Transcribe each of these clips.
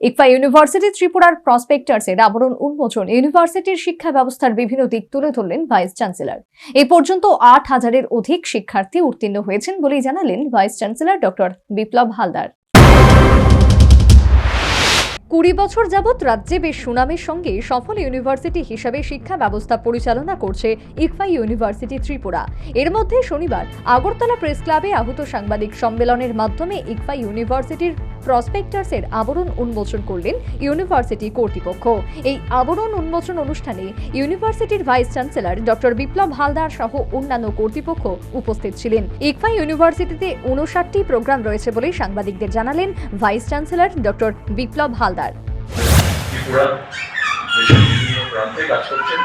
ইকফা university ত্রিপুরার প্রসপেক্টার্সের আবরণ উন্মোচন ইউনিভার্সিটির শিক্ষা ব্যবস্থার বিভিন্ন দিক তুলে ধরলেন ভাইস চ্যান্সেলর। এই পর্যন্ত আট হাজারের অধিক শিক্ষার্থী উত্তীর্ণ হয়েছেন বলেই জানালেন vice chancellor doctor Biplab Haldar. কুড়ি বছর যাবৎ রাজ্যে বেশ সুনামের সঙ্গে সফল ইউনিভার্সিটি হিসাবে শিক্ষা ব্যবস্থা পরিচালনা করছে ইকফা ইউনিভার্সিটি ত্রিপুরা। এর মধ্যে শনিবার আগরতলা প্রেস ক্লাবে আহত সাংবাদিক সম্মেলনের মাধ্যমে ইকফা ইউনিভার্সিটির প্রসপেক্টার্সের আবরণ উন্মোচন করলেন ইউনিভার্সিটি কর্তৃপক্ষ। এই আবরণ উন্মোচন অনুষ্ঠানে ইউনিভার্সিটির vice chancellor doctor Biplab Haldar সহ অন্যান্য কর্তৃপক্ষ উপস্থিত ছিলেন। ইকফা ইউনিভার্সিটিতে উনষাটটি প্রোগ্রাম রয়েছে বলে সাংবাদিকদের জানালেন vice chancellor doctor Biplab Haldar. প্রান্তে কাজ করছেন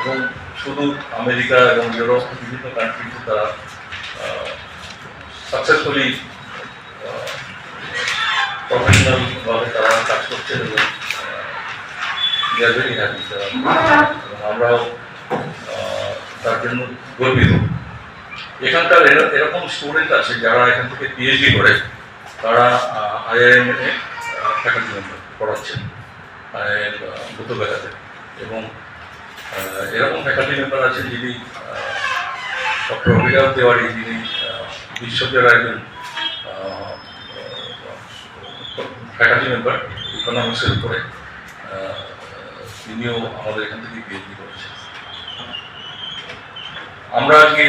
এবং শুধু আমেরিকা এবং ইউরোপ, বিভিন্ন কান্ট্রিতে তারা সাকসেসফুলি প্রফেশনাল ভাবে তারা কাজ করছেন এবং ভেরি হ্যাপি আমরাও তার জন্য গর্বিত। এখানকার এর- এরকম স্টুডেন্ট আছে যারা এখান থেকে পিএইচডি করে, তারা আইআইএম এ ফ্যাকাল্টি মেম্বার পড়াচ্ছেন বুদ্ধবেলাতে এবং এরকম ফ্যাকাল্টি মেম্বার আছেন যিনি ডক্টর অভিরাম দেওয়ারি যিনি বিশ্ববিদ্যালয়ের একজন ফ্যাকাল্টি মেম্বার ইকোনমিক্সের উপরে তিনিও আমাদের এখান থেকে পিএইচডি করেছেন। আমরা আজকে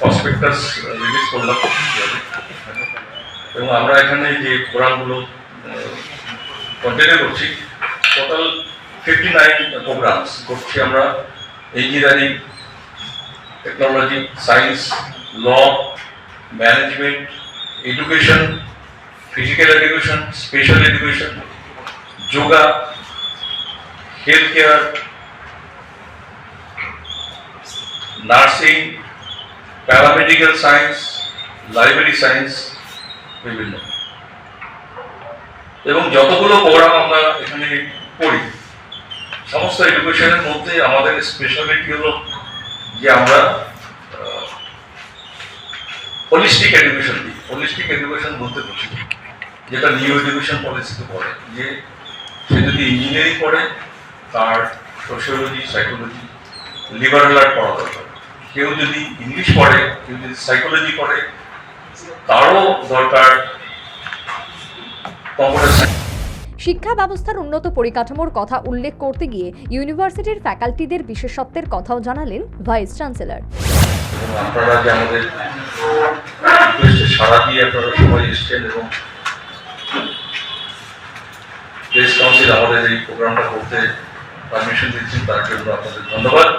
প্রসপেক্টাস রিলিজ করলাম এবং আমরা এখানে যে প্রোগ্রামগুলো কন্টিনিউ করছি টোটাল ফিফটি নাইন প্রোগ্রামস করছি আমরা engineering technology science law management education physical education special education yoga health care nursing paramedical science library science বিভিন্ন। এবং যতগুলো প্রোগ্রাম আমরা এখানে করি সমস্ত এডুকেশনের মধ্যে আমাদের স্পেশালিটি হলো যে আমরা হোলিস্টিক এডুকেশন দিই। হোলিস্টিক এডুকেশন বলতে বুঝি। যেটা নিউ এডুকেশন পলিসিতে পড়ে যে সে যদি ইঞ্জিনিয়ারিং পড়ে তার সোশিওলজি সাইকোলজি লিবারেল আর্ট পড়া দরকার। কেউ যদি ইংলিশ পড়ে কেউ যদি সাইকোলজি পড়ে তারও দরকার কম্পিউটার শিক্ষা ব্যবস্থার উন্নত পরিকাঠামোর কথা উল্লেখ করতে গিয়ে ইউনিভার্সিটির ফ্যাকাল্টিদের বিশেষত্বের কথাও জানালেন ভাইস চ্যান্সেলর। আপনারা যে আমাদের সাড়া দিয়ে আপনারা সবাই এসছেন এবং প্রেস কাউন্সিল আমাদের এই প্রোগ্রামটা করতে পারমিশন দিচ্ছেন, তার জন্য আপনাদের ধন্যবাদ।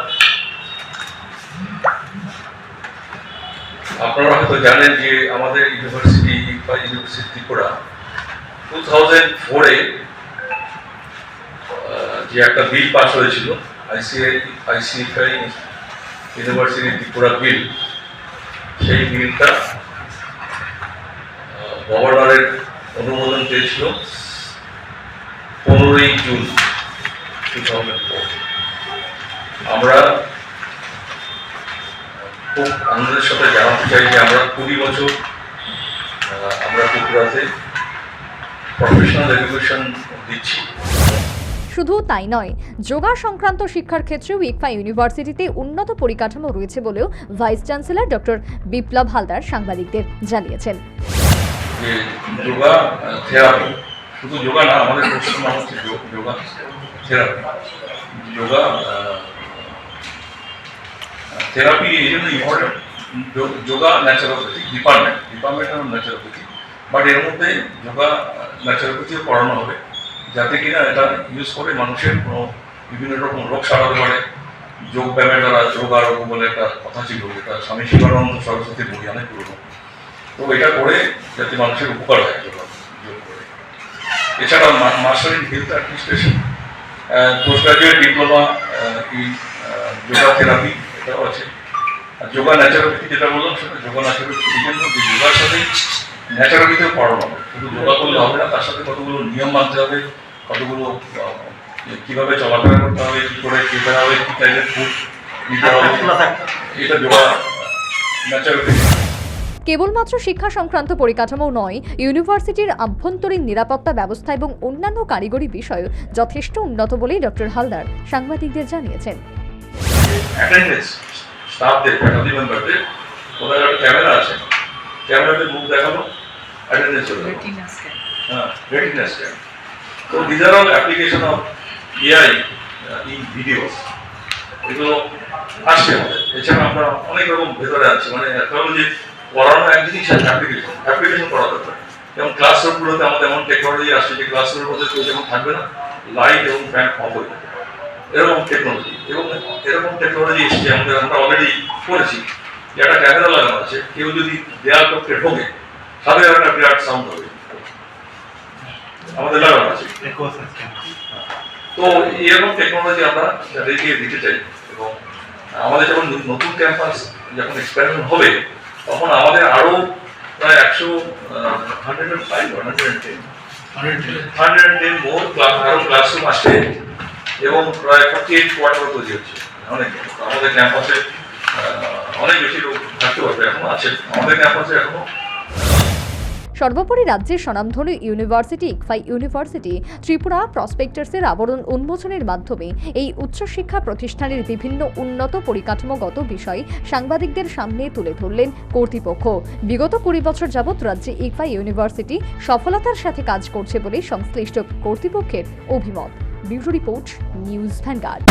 আপনারা হয়তো জানেন যে আমাদের ইউনিভার্সিটি বা ইউনিভার্সিটি ত্রিপুরা টু থাউজেন্ড ফোরে যে একটা বিল পাস হয়েছিল ICI ICFAI university Tripura bill সেই বিলটা গভর্নরের অনুমোদন পেয়েছিল। পনেরোই জুন টু আমরা খুব আনন্দের সাথে জানাতে চাই যে আমরা কুড়ি বছর আমরা ত্রিপুরাতে প্রফেশনাল এডুকেশন দিচ্ছি। শুধু তাই নয় যোগা সংক্রান্ত শিক্ষার ক্ষেত্রেও ইকফা ইউনিভার্সিটিতে উন্নত পরিকাঠামো রয়েছে বলেও vice chancellor doctor Biplab Haldar সাংবাদিকদের জানিয়েছেন। যোগা থেরাপি শুধু যোগা না, আমাদের নাম হচ্ছে যোগা থেরাপি যোগা থেরাপি এই জন্য important yoga naturopathy department department হলো ন্যাচারোপ্যাথি বাট এর মধ্যে যোগা ন্যাচারোপ্যাথিও পড়ানো হবে, যাতে কিনা এটা ইউজ করে মানুষের কোনো বিভিন্ন রকম রোগ সারাতে পারে যোগ ব্যায়ামের দ্বারা যোগ আরোগ্য বলে একটা কথা ছিল, যেটা স্বামী শিবানন্দ সরস্বতী বই অনেক পুরনো তো এটা করে যাতে মানুষের উপকার হয়। যোগা এছাড়া master in health administration post graduate diploma in yoga therapy এটাও আছে। আর যোগা ন্যাচারোপ্যাথি যেটা বললাম সেটা যোগা ন্যাচারোপ্যাথি এই জন্য যে যোগার সাথে ন্যাচারোপ্যাথিও পড়ানো হবে শুধু যোগা করলে হবে না তার সাথে কতগুলো নিয়ম মানতে হবে কতগুলো কীভাবে চলাফেরা করতে হবে কি করে খেতে হবে কি টাইপের ফুড নিতে হবে এটা যোগা ন্যাচারোপ্যাথি কেবলমাত্র শিক্ষা সংক্রান্ত পরিকাঠামো নয় ইউনিভার্সিটির আভ্যন্তরীণ নিরাপত্তা ব্যবস্থা এবং অন্যান্য কারিগরি বিষয় যথেষ্ট উন্নত বলেই ডক্টর হালদার সাংবাদিকদের জানিয়েছেন। স্টাফদের ফ্যাকাল্টি মেম্বারদের ওদের একটা ক্যামেরা আছে। ক্যামেরাতে মুখ দেখানো অ্যাটেন্ডেন্স হলো হ্যাঁ রেটিনা স্ক্যান তো these are all application of AI in videos এগুলো আসছে আমাদের। এছাড়া আমরা অনেক রকম ভেতরে আছি। মানে যে পড়ানো এক জিনিস আছে অ্যাপ্লিকেশন অ্যাপ্লিকেশন করা দরকার। যেমন ক্লাসরুমগুলোতে আমাদের এমন টেকনোলজি আসছে যে ক্লাসরুমের মধ্যে কেউ যেমন থাকবে না লাইট এবং ফ্যান অফ হয়ে যাবে। এরকম টেকনোলজি এবং এরকম টেকনোলজি এসছে, আমাদের আমরা অলরেডি করেছি একটা ক্যামেরা লাগানো আছে, কেউ যদি দেয়াল কক্ষে ঢোকে, সাথে একটা বিরাট সাউন্ড হবে। আমাদের লাগানো আছে। তো এরকম টেকনোলজি আমরা রেখে দিতে চাই। এবং আমাদের যখন নতুন ক্যাম্পাস যখন এক্সপেরিমেন্ট হবে তখন আমাদের আরও প্রায় একশো হান্ড্রেড ফাইভ হান্ড্রেড আরও ক্লাসরুম আসে এবং প্রায় ফোর্টি এইট কোয়ার্টার তৈরি হচ্ছে। অনেক, আমাদের ক্যাম্পাসে অনেক বেশি লোক থাকতে পারবে, এখনও আছে। আমাদের ক্যাম্পাসে এখনও সর্বোপরি রাজ্যের স্বনামধন্য ইউনিভার্সিটি ইকফাই ইউনিভার্সিটি ত্রিপুরা প্রসপেক্টার্সের আবরণ উন্মোচনের মাধ্যমে এই উচ্চশিক্ষা প্রতিষ্ঠানের বিভিন্ন উন্নত পরিকাঠামোগত বিষয় সাংবাদিকদের সামনে তুলে ধরলেন কর্তৃপক্ষ। বিগত কুড়ি বছর যাবৎ রাজ্যে ইকফাই ইউনিভার্সিটি সফলতার সাথে কাজ করছে বলে সংশ্লিষ্ট কর্তৃপক্ষের অভিমত। Bureau report, news vanguard.